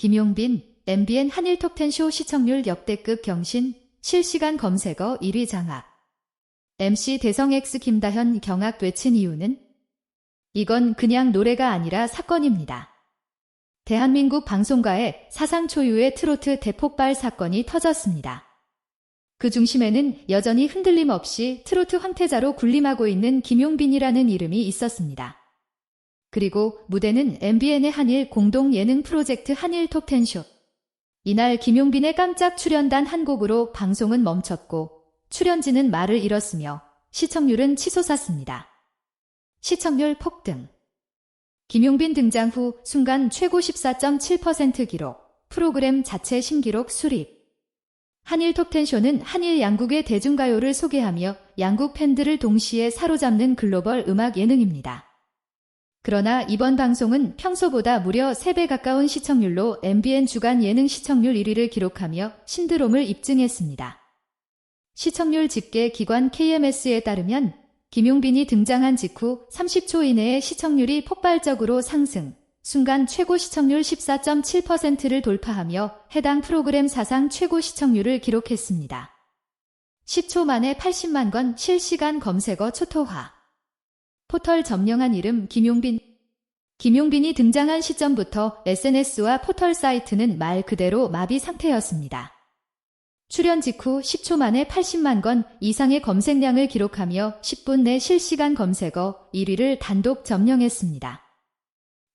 김용빈, MBN 한일 톱텐쇼 시청률 역대급 경신, 실시간 검색어 1위 장악. MC 대성 X 김다현 경악 외친 이유는? 이건 그냥 노래가 아니라 사건입니다. 대한민국 방송가에 사상 초유의 트로트 대폭발 사건이 터졌습니다. 그 중심에는 여전히 흔들림 없이 트로트 황태자로 군림하고 있는 김용빈이라는 이름이 있었습니다. 그리고 무대는 MBN의 한일 공동 예능 프로젝트 한일 톱텐쇼. 이날 김용빈의 깜짝 출연단 한 곡으로 방송은 멈췄고 출연진은 말을 잃었으며 시청률은 치솟았습니다. 시청률 폭등. 김용빈 등장 후 순간 최고 14.7% 기록, 프로그램 자체 신기록 수립. 한일 톱텐쇼는 한일 양국의 대중가요를 소개하며 양국 팬들을 동시에 사로잡는 글로벌 음악 예능입니다. 그러나 이번 방송은 평소보다 무려 3배 가까운 시청률로 MBN 주간 예능 시청률 1위를 기록하며 신드롬을 입증했습니다. 시청률 집계 기관 KMS에 따르면 김용빈이 등장한 직후 30초 이내에 시청률이 폭발적으로 상승, 순간 최고 시청률 14.7%를 돌파하며 해당 프로그램 사상 최고 시청률을 기록했습니다. 10초 만에 80만 건 실시간 검색어 초토화. 포털 점령한 이름 김용빈. 김용빈이 등장한 시점부터 SNS와 포털 사이트는 말 그대로 마비 상태였습니다. 출연 직후 10초 만에 80만 건 이상의 검색량을 기록하며 10분 내 실시간 검색어 1위를 단독 점령했습니다.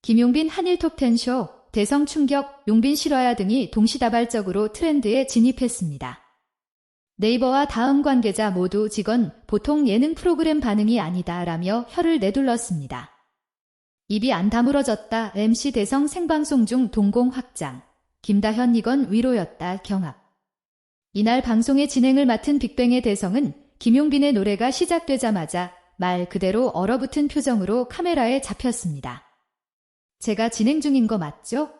김용빈 한일 톱 텐쇼, 대성 충격, 용빈 실화야 등이 동시다발적으로 트렌드에 진입했습니다. 네이버와 다음 관계자 모두 직원 보통 예능 프로그램 반응이 아니다라며 혀를 내둘렀습니다. 입이 안 다물어졌다 MC 대성 생방송 중 동공 확장. 김다현 이건 위로였다 경합. 이날 방송의 진행을 맡은 빅뱅의 대성은 김용빈의 노래가 시작되자마자 말 그대로 얼어붙은 표정으로 카메라에 잡혔습니다. 제가 진행 중인 거 맞죠?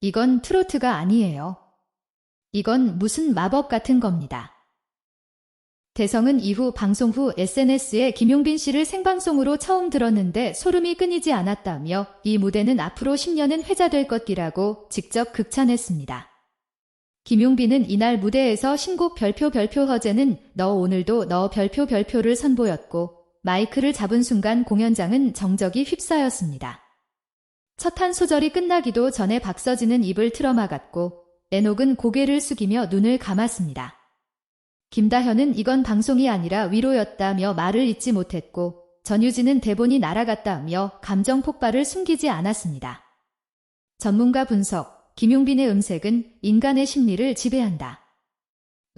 이건 트로트가 아니에요. 이건 무슨 마법 같은 겁니다. 대성은 이후 방송 후 SNS에 김용빈 씨를 생방송으로 처음 들었는데 소름이 끊이지 않았다며 이 무대는 앞으로 10년은 회자될 것이라고 직접 극찬했습니다. 김용빈은 이날 무대에서 신곡 별표 별표 허재는 너 오늘도 너 별표 별표를 선보였고 마이크를 잡은 순간 공연장은 정적이 휩싸였습니다. 첫 한 소절이 끝나기도 전에 박서진은 입을 틀어막았고 에녹은 고개를 숙이며 눈을 감았습니다. 김다현은 이건 방송이 아니라 위로였다며 말을 잇지 못했고 전유진은 대본이 날아갔다며 감정 폭발을 숨기지 않았습니다. 전문가 분석, 김용빈의 음색은 인간의 심리를 지배한다.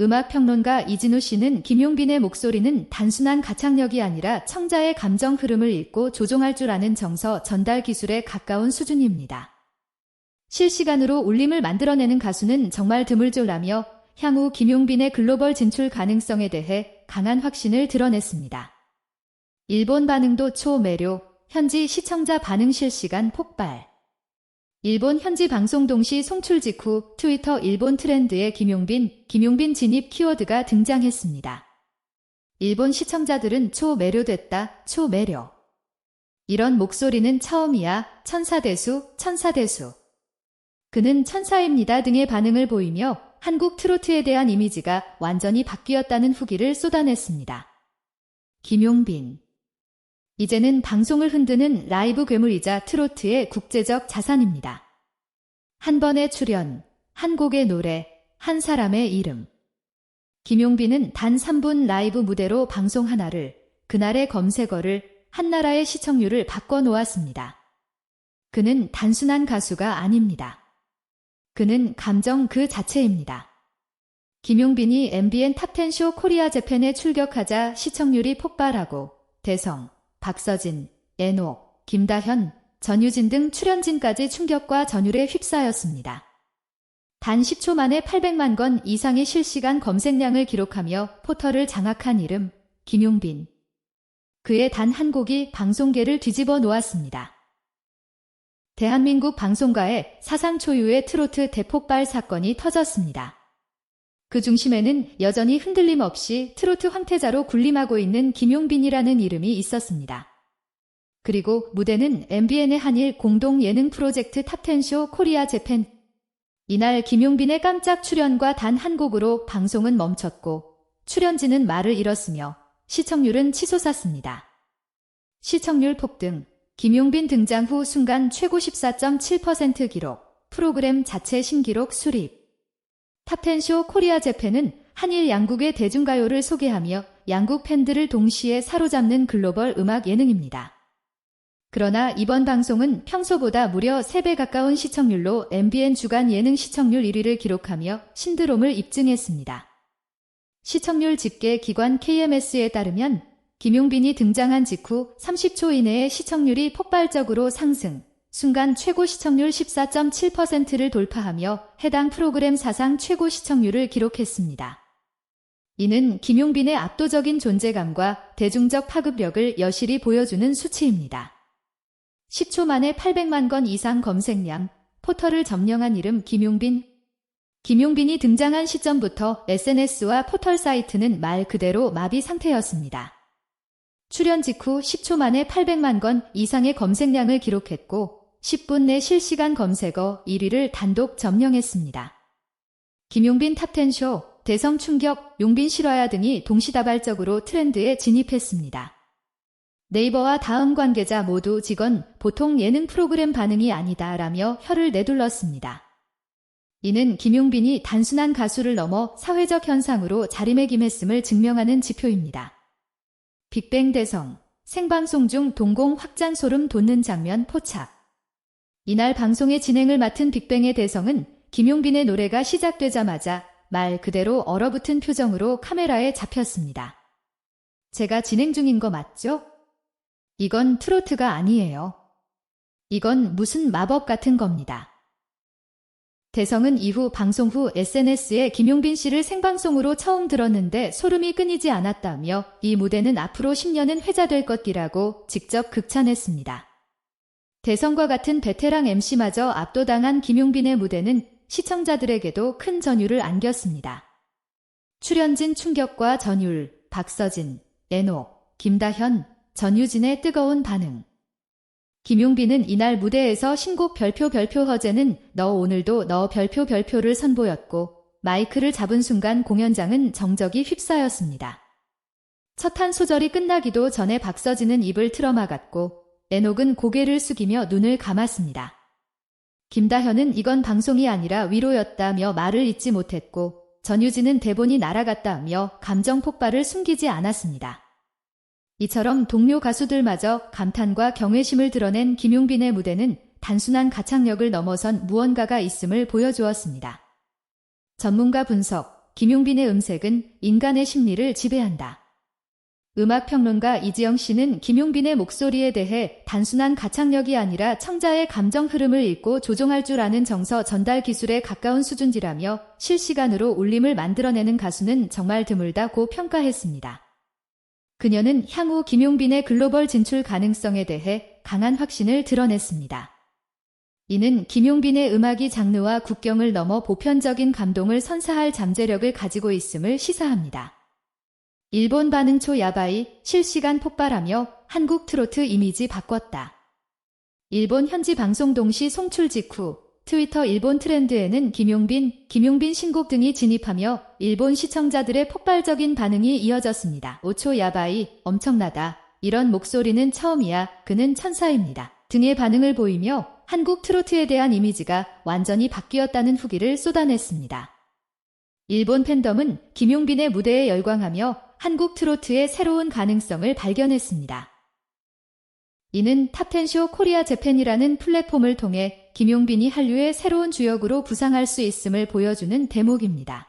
음악평론가 이진우 씨는 김용빈의 목소리는 단순한 가창력이 아니라 청자의 감정 흐름을 읽고 조종할 줄 아는 정서 전달 기술에 가까운 수준입니다. 실시간으로 울림을 만들어내는 가수는 정말 드물죠라며 향후 김용빈의 글로벌 진출 가능성에 대해 강한 확신을 드러냈습니다. 일본 반응도 초매료, 현지 시청자 반응 실시간 폭발. 일본 현지 방송 동시 송출 직후 트위터 일본 트렌드에 김용빈, 김용빈 진입 키워드가 등장했습니다. 일본 시청자들은 초매료됐다, 초매료. 이런 목소리는 처음이야, 천사대수, 천사대수. 그는 천사입니다 등의 반응을 보이며 한국 트로트에 대한 이미지가 완전히 바뀌었다는 후기를 쏟아냈습니다. 김용빈. 이제는 방송을 흔드는 라이브 괴물이자 트로트의 국제적 자산입니다. 한 번의 출연, 한 곡의 노래, 한 사람의 이름. 김용빈은 단 3분 라이브 무대로 방송 하나를, 그날의 검색어를, 한 나라의 시청률을 바꿔놓았습니다. 그는 단순한 가수가 아닙니다. 그는 감정 그 자체입니다. 김용빈이 MBN 탑10쇼 코리아 재팬에 출격하자 시청률이 폭발하고 대성, 박서진, 에녹, 김다현, 전유진 등 출연진까지 충격과 전율에 휩싸였습니다. 단 10초 만에 800만 건 이상의 실시간 검색량을 기록하며 포털을 장악한 이름 김용빈. 그의 단 한 곡이 방송계를 뒤집어 놓았습니다. 대한민국 방송가에 사상 초유의 트로트 대폭발 사건이 터졌습니다. 그 중심에는 여전히 흔들림 없이 트로트 황태자로 군림하고 있는 김용빈이라는 이름이 있었습니다. 그리고 무대는 MBN의 한일 공동 예능 프로젝트 탑텐쇼 코리아 재팬 이날 김용빈의 깜짝 출연과 단 한 곡으로 방송은 멈췄고 출연진은 말을 잃었으며 시청률은 치솟았습니다. 시청률 폭등, 김용빈 등장 후 순간 최고 14.7% 기록, 프로그램 자체 신기록 수립. 탑텐쇼 코리아 재팬은 한일 양국의 대중가요를 소개하며 양국 팬들을 동시에 사로잡는 글로벌 음악 예능입니다. 그러나 이번 방송은 평소보다 무려 3배 가까운 시청률로 MBN 주간 예능 시청률 1위를 기록하며 신드롬을 입증했습니다. 시청률 집계 기관 KMS에 따르면 김용빈이 등장한 직후 30초 이내에 시청률이 폭발적으로 상승, 순간 최고 시청률 14.7%를 돌파하며 해당 프로그램 사상 최고 시청률을 기록했습니다. 이는 김용빈의 압도적인 존재감과 대중적 파급력을 여실히 보여주는 수치입니다. 10초 만에 800만 건 이상 검색량, 포털을 점령한 이름 김용빈. 김용빈이 등장한 시점부터 SNS와 포털 사이트는 말 그대로 마비 상태였습니다. 출연 직후 10초 만에 800만 건 이상의 검색량을 기록했고 10분 내 실시간 검색어 1위를 단독 점령했습니다. 김용빈 탑10쇼, 대성 충격, 용빈 실화야 등이 동시다발적으로 트렌드에 진입했습니다. 네이버와 다음 관계자 모두 직원 보통 예능 프로그램 반응이 아니다라며 혀를 내둘렀습니다. 이는 김용빈이 단순한 가수를 넘어 사회적 현상으로 자리매김했음을 증명하는 지표입니다. 빅뱅 대성, 생방송 중 동공 확장 소름 돋는 장면 포착. 이날 방송의 진행을 맡은 빅뱅의 대성은 김용빈의 노래가 시작되자마자 말 그대로 얼어붙은 표정으로 카메라에 잡혔습니다. 제가 진행 중인 거 맞죠? 이건 트로트가 아니에요. 이건 무슨 마법 같은 겁니다. 대성은 이후 방송 후 SNS에 김용빈 씨를 생방송으로 처음 들었는데 소름이 끊이지 않았다며 이 무대는 앞으로 10년은 회자될 것이라고 직접 극찬했습니다. 대성과 같은 베테랑 MC마저 압도당한 김용빈의 무대는 시청자들에게도 큰 전율을 안겼습니다. 출연진 충격과 전율, 박서진, 애녹, 김다현, 전유진의 뜨거운 반응. 김용빈은 이날 무대에서 신곡 별표 별표 허재는 너 오늘도 너 별표 별표를 선보였고 마이크를 잡은 순간 공연장은 정적이 휩싸였습니다. 첫 한 소절이 끝나기도 전에 박서진은 입을 틀어막았고 애녹은 고개를 숙이며 눈을 감았습니다. 김다현은 이건 방송이 아니라 위로였다며 말을 잇지 못했고 전유진은 대본이 날아갔다며 감정 폭발을 숨기지 않았습니다. 이처럼 동료 가수들마저 감탄과 경외심을 드러낸 김용빈의 무대는 단순한 가창력을 넘어선 무언가가 있음을 보여주었습니다. 전문가 분석, 김용빈의 음색은 인간의 심리를 지배한다. 음악평론가 이지영 씨는 김용빈의 목소리에 대해 단순한 가창력이 아니라 청자의 감정 흐름을 읽고 조종할 줄 아는 정서 전달 기술에 가까운 수준이라며 실시간으로 울림을 만들어내는 가수는 정말 드물다고 평가했습니다. 그녀는 향후 김용빈의 글로벌 진출 가능성에 대해 강한 확신을 드러냈습니다. 이는 김용빈의 음악이 장르와 국경을 넘어 보편적인 감동을 선사할 잠재력을 가지고 있음을 시사합니다. 일본 반응 초 야바이 실시간 폭발하며 한국 트로트 이미지 바꿨다. 일본 현지 방송 동시 송출 직후 트위터 일본 트렌드에는 김용빈, 김용빈 신곡 등이 진입하며 일본 시청자들의 폭발적인 반응이 이어졌습니다. 5초 야바이, 엄청나다. 이런 목소리는 처음이야. 그는 천사입니다. 등의 반응을 보이며 한국 트로트에 대한 이미지가 완전히 바뀌었다는 후기를 쏟아냈습니다. 일본 팬덤은 김용빈의 무대에 열광하며 한국 트로트의 새로운 가능성을 발견했습니다. 이는 탑텐쇼 코리아 재팬이라는 플랫폼을 통해 김용빈이 한류의 새로운 주역으로 부상할 수 있음을 보여주는 대목입니다.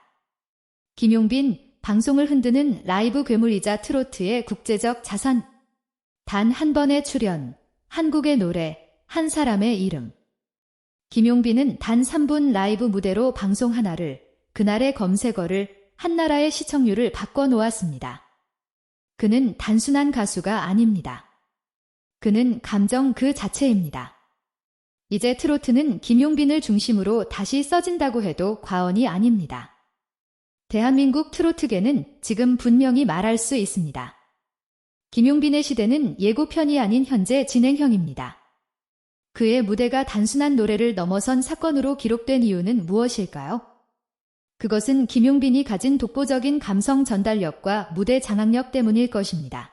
김용빈, 방송을 흔드는 라이브 괴물이자 트로트의 국제적 자산. 단 한 번의 출연, 한국의 노래, 한 사람의 이름. 김용빈은 단 3분 라이브 무대로 방송 하나를, 그날의 검색어를, 한 나라의 시청률을 바꿔놓았습니다. 그는 단순한 가수가 아닙니다. 그는 감정 그 자체입니다. 이제 트로트는 김용빈을 중심으로 다시 써진다고 해도 과언이 아닙니다. 대한민국 트로트계는 지금 분명히 말할 수 있습니다. 김용빈의 시대는 예고편이 아닌 현재 진행형입니다. 그의 무대가 단순한 노래를 넘어선 사건으로 기록된 이유는 무엇일까요? 그것은 김용빈이 가진 독보적인 감성 전달력과 무대 장악력 때문일 것입니다.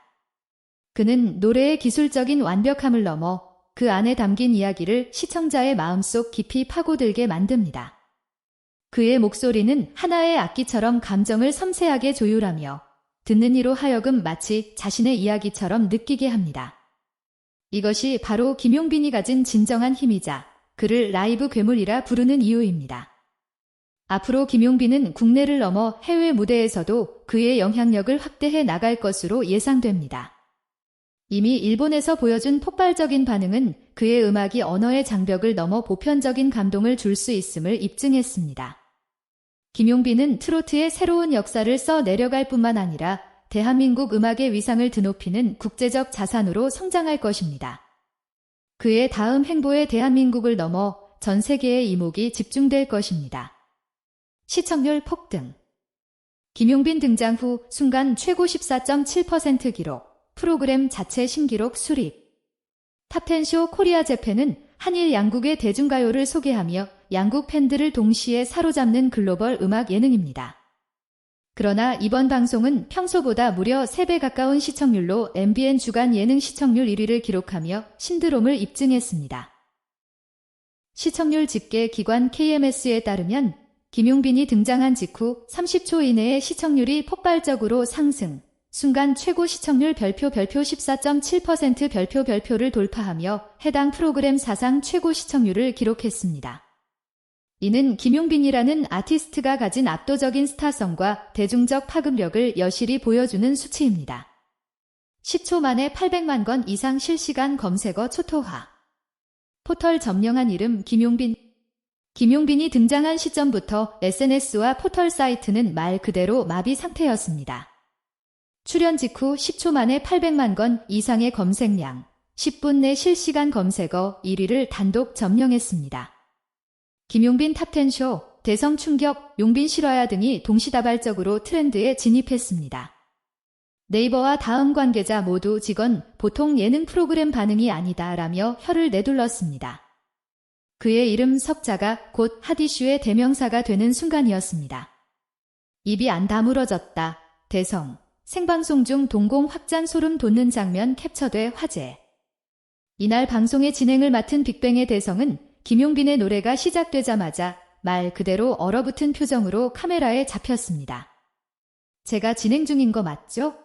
그는 노래의 기술적인 완벽함을 넘어 그 안에 담긴 이야기를 시청자의 마음속 깊이 파고들게 만듭니다. 그의 목소리는 하나의 악기처럼 감정을 섬세하게 조율하며 듣는 이로 하여금 마치 자신의 이야기처럼 느끼게 합니다. 이것이 바로 김용빈이 가진 진정한 힘이자 그를 라이브 괴물이라 부르는 이유입니다. 앞으로 김용빈은 국내를 넘어 해외 무대에서도 그의 영향력을 확대해 나갈 것으로 예상됩니다. 이미 일본에서 보여준 폭발적인 반응은 그의 음악이 언어의 장벽을 넘어 보편적인 감동을 줄 수 있음을 입증했습니다. 김용빈은 트로트의 새로운 역사를 써 내려갈 뿐만 아니라 대한민국 음악의 위상을 드높이는 국제적 자산으로 성장할 것입니다. 그의 다음 행보에 대한민국을 넘어 전 세계의 이목이 집중될 것입니다. 시청률 폭등 김용빈 등장 후 순간 최고 14.7% 기록, 프로그램 자체 신기록 수립. 탑텐쇼 코리아 재팬은 한일 양국의 대중가요를 소개하며 양국 팬들을 동시에 사로잡는 글로벌 음악 예능입니다. 그러나 이번 방송은 평소보다 무려 3배 가까운 시청률로 MBN 주간 예능 시청률 1위를 기록하며 신드롬을 입증했습니다. 시청률 집계 기관 KMS에 따르면 김용빈이 등장한 직후 30초 이내에 시청률이 폭발적으로 상승, 순간 최고 시청률 별표 별표 14.7% 별표 별표를 돌파하며 해당 프로그램 사상 최고 시청률을 기록했습니다. 이는 김용빈이라는 아티스트가 가진 압도적인 스타성과 대중적 파급력을 여실히 보여주는 수치입니다. 10초 만에 800만 건 이상 실시간 검색어 초토화. 포털 점령한 이름 김용빈. 김용빈이 등장한 시점부터 SNS와 포털 사이트는 말 그대로 마비 상태였습니다. 출연 직후 10초 만에 800만 건 이상의 검색량, 10분 내 실시간 검색어 1위를 단독 점령했습니다. 김용빈 탑텐쇼, 대성 충격, 용빈 실화야 등이 동시다발적으로 트렌드에 진입했습니다. 네이버와 다음 관계자 모두 직원 보통 예능 프로그램 반응이 아니다라며 혀를 내둘렀습니다. 그의 이름 석자가 곧 하디슈의 대명사가 되는 순간이었습니다. 입이 안 다물어졌다. 대성. 생방송 중 동공 확장 소름 돋는 장면 캡처돼 화제. 이날 방송의 진행을 맡은 빅뱅의 대성은 김용빈의 노래가 시작되자마자 말 그대로 얼어붙은 표정으로 카메라에 잡혔습니다. 제가 진행 중인 거 맞죠?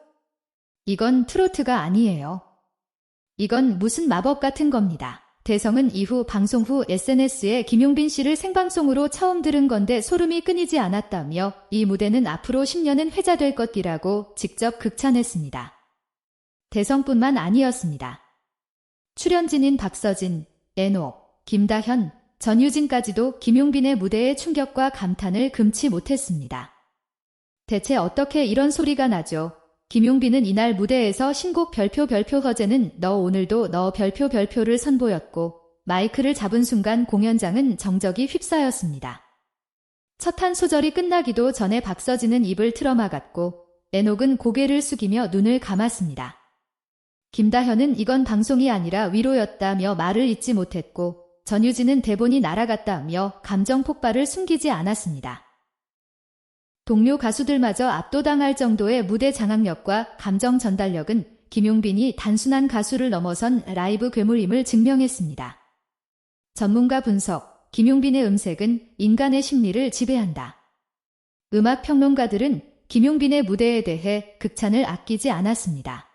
이건 트로트가 아니에요. 이건 무슨 마법 같은 겁니다. 대성은 이후 방송 후 SNS에 김용빈 씨를 생방송으로 처음 들은 건데 소름이 끊이지 않았다며 이 무대는 앞으로 10년은 회자될 것이라고 직접 극찬했습니다. 대성뿐만 아니었습니다. 출연진인 박서진, 에노, 김다현, 전유진까지도 김용빈의 무대의 충격과 감탄을 금치 못했습니다. 대체 어떻게 이런 소리가 나죠? 김용빈은 이날 무대에서 신곡 별표 별표 허재는 너 오늘도 너 별표 별표를 선보였고 마이크를 잡은 순간 공연장은 정적이 휩싸였습니다. 첫 한 소절이 끝나기도 전에 박서진은 입을 틀어막았고 에녹은 고개를 숙이며 눈을 감았습니다. 김다현은 이건 방송이 아니라 위로였다며 말을 잇지 못했고 전유진은 대본이 날아갔다며 감정 폭발을 숨기지 않았습니다. 동료 가수들마저 압도당할 정도의 무대 장악력과 감정 전달력은 김용빈이 단순한 가수를 넘어선 라이브 괴물임을 증명했습니다. 전문가 분석, 김용빈의 음색은 인간의 심리를 지배한다. 음악 평론가들은 김용빈의 무대에 대해 극찬을 아끼지 않았습니다.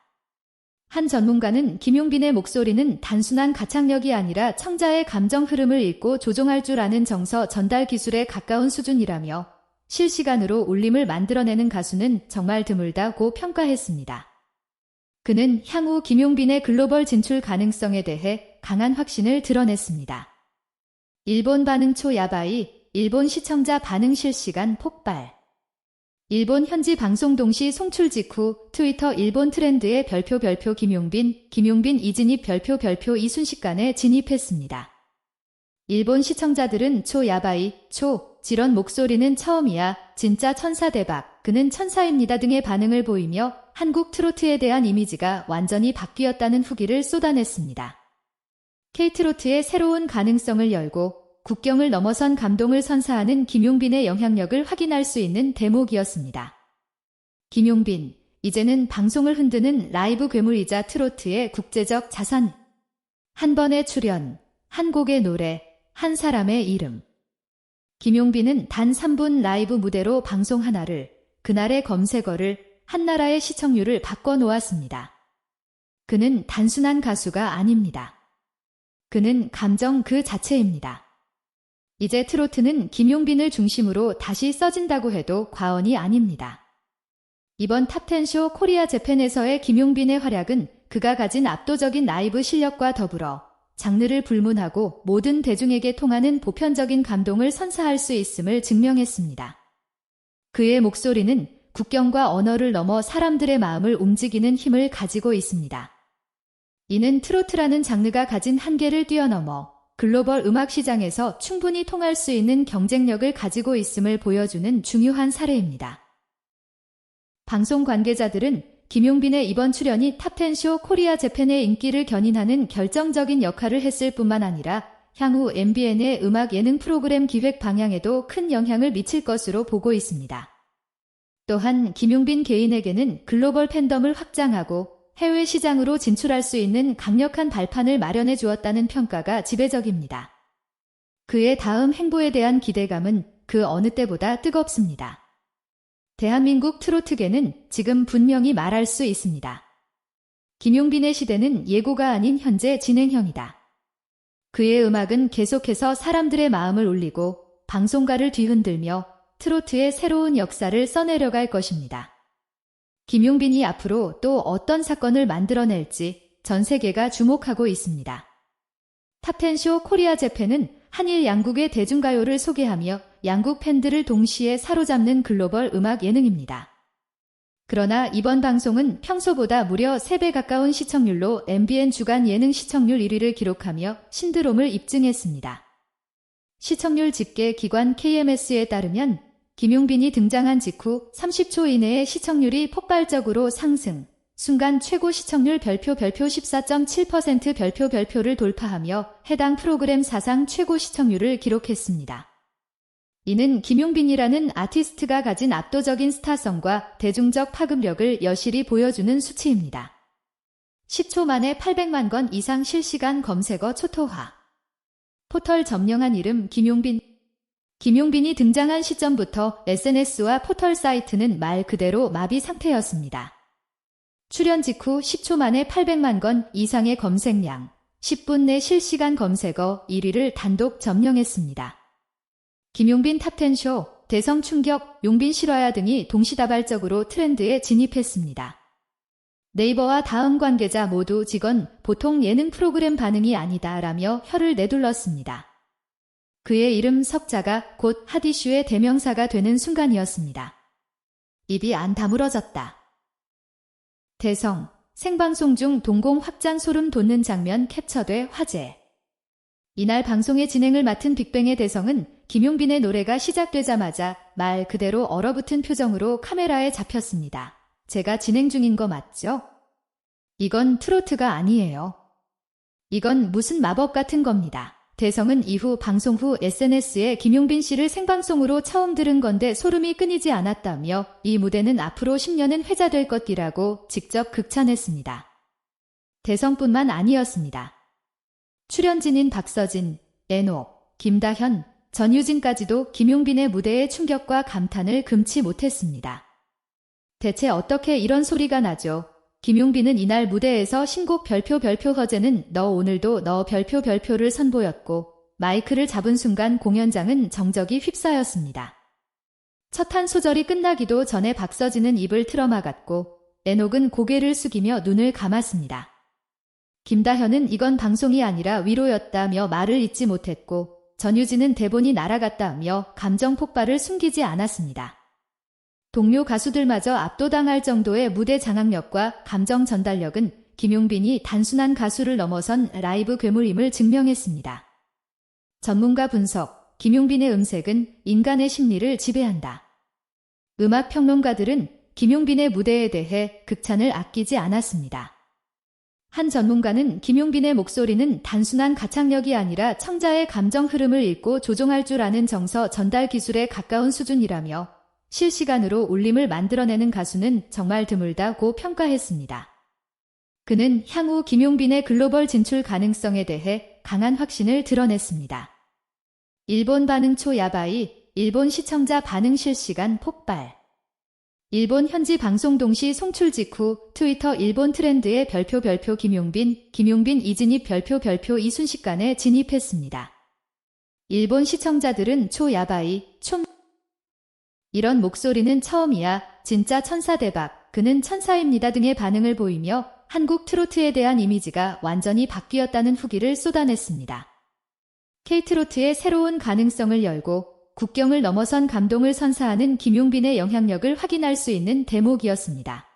한 전문가는 김용빈의 목소리는 단순한 가창력이 아니라 청자의 감정 흐름을 읽고 조종할 줄 아는 정서 전달 기술에 가까운 수준이라며 실시간으로 울림을 만들어내는 가수는 정말 드물다고 평가했습니다. 그는 향후 김용빈의 글로벌 진출 가능성에 대해 강한 확신을 드러냈습니다. 일본 반응 초 야바이, 일본 시청자 반응 실시간 폭발. 일본 현지 방송 동시 송출 직후 트위터 일본 트렌드의 별표 별표 김용빈, 김용빈 이진입 별표 별표 이 순식간에 진입했습니다. 일본 시청자들은 초 야바이, 초 지런 목소리는 처음이야. 진짜 천사 대박. 그는 천사입니다 등의 반응을 보이며 한국 트로트에 대한 이미지가 완전히 바뀌었다는 후기를 쏟아냈습니다. K트로트의 새로운 가능성을 열고 국경을 넘어선 감동을 선사하는 김용빈의 영향력을 확인할 수 있는 대목이었습니다. 김용빈, 이제는 방송을 흔드는 라이브 괴물이자 트로트의 국제적 자산. 한 번의 출연, 한 곡의 노래, 한 사람의 이름. 김용빈은 단 3분 라이브 무대로 방송 하나를, 그날의 검색어를, 한 나라의 시청률을 바꿔놓았습니다. 그는 단순한 가수가 아닙니다. 그는 감정 그 자체입니다. 이제 트로트는 김용빈을 중심으로 다시 써진다고 해도 과언이 아닙니다. 이번 탑10쇼 코리아 재팬에서의 김용빈의 활약은 그가 가진 압도적인 라이브 실력과 더불어 장르를 불문하고 모든 대중에게 통하는 보편적인 감동을 선사할 수 있음을 증명했습니다. 그의 목소리는 국경과 언어를 넘어 사람들의 마음을 움직이는 힘을 가지고 있습니다. 이는 트로트라는 장르가 가진 한계를 뛰어넘어 글로벌 음악 시장에서 충분히 통할 수 있는 경쟁력을 가지고 있음을 보여주는 중요한 사례입니다. 방송 관계자들은 김용빈의 이번 출연이 탑10쇼 코리아 재팬의 인기를 견인하는 결정적인 역할을 했을 뿐만 아니라 향후 MBN의 음악 예능 프로그램 기획 방향에도 큰 영향을 미칠 것으로 보고 있습니다. 또한 김용빈 개인에게는 글로벌 팬덤을 확장하고 해외 시장으로 진출할 수 있는 강력한 발판을 마련해 주었다는 평가가 지배적입니다. 그의 다음 행보에 대한 기대감은 그 어느 때보다 뜨겁습니다. 대한민국 트로트계는 지금 분명히 말할 수 있습니다. 김용빈의 시대는 예고가 아닌 현재 진행형이다. 그의 음악은 계속해서 사람들의 마음을 울리고 방송가를 뒤흔들며 트로트의 새로운 역사를 써내려갈 것입니다. 김용빈이 앞으로 또 어떤 사건을 만들어낼지 전 세계가 주목하고 있습니다. 탑텐쇼 코리아 재팬은 한일 양국의 대중가요를 소개하며 양국 팬들을 동시에 사로잡는 글로벌 음악 예능입니다. 그러나 이번 방송은 평소보다 무려 3배 가까운 시청률로 MBN 주간 예능 시청률 1위를 기록하며 신드롬을 입증했습니다. 시청률 집계 기관 KMS에 따르면 김용빈이 등장한 직후 30초 이내에 시청률이 폭발적으로 상승, 순간 최고 시청률 별표 별표 14.7% 별표 별표를 돌파하며 해당 프로그램 사상 최고 시청률을 기록했습니다. 이는 김용빈이라는 아티스트가 가진 압도적인 스타성과 대중적 파급력을 여실히 보여주는 수치입니다. 10초 만에 800만 건 이상 실시간 검색어 초토화. 포털 점령한 이름 김용빈 김용빈이 등장한 시점부터 SNS와 포털 사이트는 말 그대로 마비 상태였습니다. 출연 직후 10초 만에 800만 건 이상의 검색량, 10분 내 실시간 검색어 1위를 단독 점령했습니다. 김용빈 탑10쇼, 대성 충격, 용빈 실화야 등이 동시다발적으로 트렌드에 진입했습니다. 네이버와 다음 관계자 모두 직원 보통 예능 프로그램 반응이 아니다 라며 혀를 내둘렀습니다. 그의 이름 석자가 곧 하디슈의 대명사가 되는 순간이었습니다. 입이 안 다물어졌다. 대성, 생방송 중 동공 확장 소름 돋는 장면 캡처돼 화제. 이날 방송의 진행을 맡은 빅뱅의 대성은 김용빈의 노래가 시작되자마자 말 그대로 얼어붙은 표정으로 카메라에 잡혔습니다. 제가 진행 중인 거 맞죠? 이건 트로트가 아니에요. 이건 무슨 마법 같은 겁니다. 대성은 이후 방송 후 SNS에 김용빈 씨를 생방송으로 처음 들은 건데 소름이 끊이지 않았다며 이 무대는 앞으로 10년은 회자될 것이라고 직접 극찬했습니다. 대성뿐만 아니었습니다. 출연진인 박서진, 애노, 김다현, 전유진까지도 김용빈의 무대의 충격과 감탄을 금치 못했습니다. 대체 어떻게 이런 소리가 나죠? 김용빈은 이날 무대에서 신곡 별표 별표 허재는 너 오늘도 너 별표 별표를 선보였고 마이크를 잡은 순간 공연장은 정적이 휩싸였습니다. 첫 한 소절이 끝나기도 전에 박서진은 입을 틀어막았고 애녹은 고개를 숙이며 눈을 감았습니다. 김다현은 이건 방송이 아니라 위로였다며 말을 잇지 못했고 전유진은 대본이 날아갔다며 감정 폭발을 숨기지 않았습니다. 동료 가수들마저 압도당할 정도의 무대 장악력과 감정 전달력은 김용빈이 단순한 가수를 넘어선 라이브 괴물임을 증명했습니다. 전문가 분석, 김용빈의 음색은 인간의 심리를 지배한다. 음악 평론가들은 김용빈의 무대에 대해 극찬을 아끼지 않았습니다. 한 전문가는 김용빈의 목소리는 단순한 가창력이 아니라 청자의 감정 흐름을 읽고 조종할 줄 아는 정서 전달 기술에 가까운 수준이라며 실시간으로 울림을 만들어내는 가수는 정말 드물다고 평가했습니다. 그는 향후 김용빈의 글로벌 진출 가능성에 대해 강한 확신을 드러냈습니다. 일본 반응 초 야바이, 일본 시청자 반응 실시간 폭발. 일본 현지 방송 동시 송출 직후 트위터 일본 트렌드의 별표 별표 김용빈, 김용빈 이진입 별표 별표 이 순식간에 진입했습니다. 일본 시청자들은 초야바이, 촌 이런 목소리는 처음이야, 진짜 천사 대박, 그는 천사입니다 등의 반응을 보이며 한국 트로트에 대한 이미지가 완전히 바뀌었다는 후기를 쏟아냈습니다. K트로트의 새로운 가능성을 열고 국경을 넘어선 감동을 선사하는 김용빈의 영향력을 확인할 수 있는 대목이었습니다.